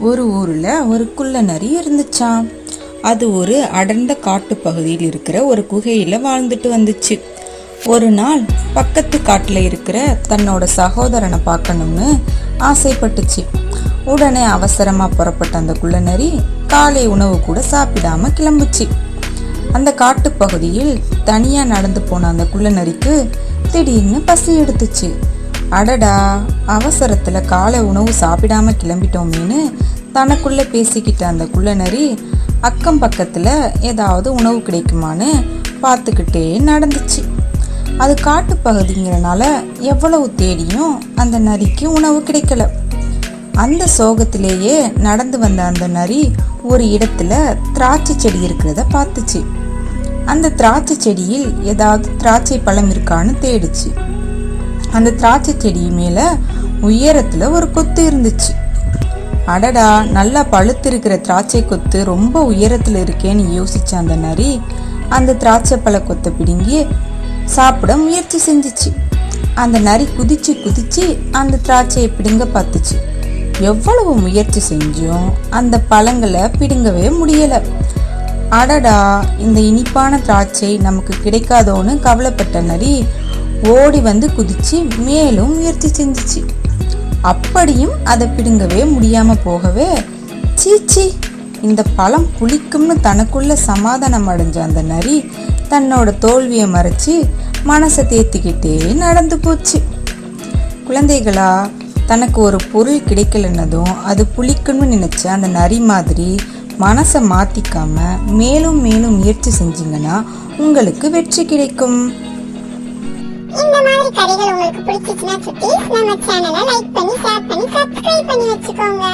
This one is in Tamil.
ஒரு ஊரில் ஒரு குள்ள நரி இருந்துச்சாம் அது ஒரு அடர்ந்த காட்டு பகுதியில் இருக்கிற ஒரு குகையில் வாழ்ந்துட்டு வந்துச்சு. ஒரு நாள் பக்கத்து காட்டில் இருக்கிற தன்னோட சகோதரனை பார்க்கணும்னு ஆசைப்பட்டுச்சு. உடனே அவசரமாக புறப்பட்ட அந்த குள்ளநரி காலை உணவு கூட சாப்பிடாம கிளம்புச்சு. அந்த காட்டு பகுதியில் தனியாக நடந்து போன அந்த குள்ளநரிக்கு திடீர்னு பசி எடுத்துச்சு. அடடா அவசரத்தில் காலை உணவு சாப்பிடாம கிளம்பிட்டோமேன்னு தனக்குள்ளே பேசிக்கிட்ட அந்த குள்ள நரி அக்கம் பக்கத்தில் ஏதாவது உணவு கிடைக்குமான்னு பார்த்துக்கிட்டே நடந்துச்சு. அது காட்டுப்பகுதிங்கிறனால எவ்வளவு தேடியும் அந்த நரிக்கு உணவு கிடைக்கல. அந்த சோகத்திலேயே நடந்து வந்த அந்த நரி ஒரு இடத்துல திராட்சை செடி இருக்கிறத பார்த்துச்சு. அந்த திராட்சை செடியில் ஏதாவது திராட்சை பழம் இருக்கான்னு தேடிச்சு. அந்த திராட்சை செடி மேல உயரத்துல ஒரு கொத்து இருந்துச்சு. அடடா நல்லா பழுத்திருக்கிற திராட்சை கொத்து ரொம்ப உயரத்துல இருக்கேன்னு யோசிச்ச அந்த நரி அந்த திராட்சை பழ கொத்தை பிடுங்கி சாப்பிட முயற்சி செஞ்சுச்சு. அந்த நரி குதிச்சு குதிச்சு அந்த திராட்சையை பிடுங்க பார்த்துச்சு. எவ்வளவு முயற்சி செஞ்சும் அந்த பழங்களை பிடுங்கவே முடியல. அடடா இந்த இனிப்பான திராட்சை நமக்கு கிடைக்காதோன்னு கவலைப்பட்ட நரி ஓடி வந்து குதிச்சு மேலும் முயற்சி செஞ்சுச்சு. அப்படியும் அதை பிடுங்கவே முடியாம போகவே சீச்சி இந்த பழம் புளிக்கும்னு தனக்குள்ள சமாதானம் அடைஞ்ச அந்த நரி தன்னோட தோல்வியை மறைச்சு மனசை தேத்திக்கிட்டே நடந்து போச்சு. குழந்தைகளா தனக்கு ஒரு பொருள் கிடைக்கலன்னதும் அது புளிக்கும்னு நினைச்ச அந்த நரி மாதிரி மனசை மாத்திக்காம மேலும் மேலும் முயற்சி செஞ்சீங்கன்னா உங்களுக்கு வெற்றி கிடைக்கும். இந்த மாதிரி கதைகள் உங்களுக்கு பிடிச்சிச்சுன்னா சுட்டீஸ் நம்ம சேனலை லைக் பண்ணி ஷேர் பண்ணி சப்ஸ்கிரைப் பண்ணி வச்சுக்கோங்க.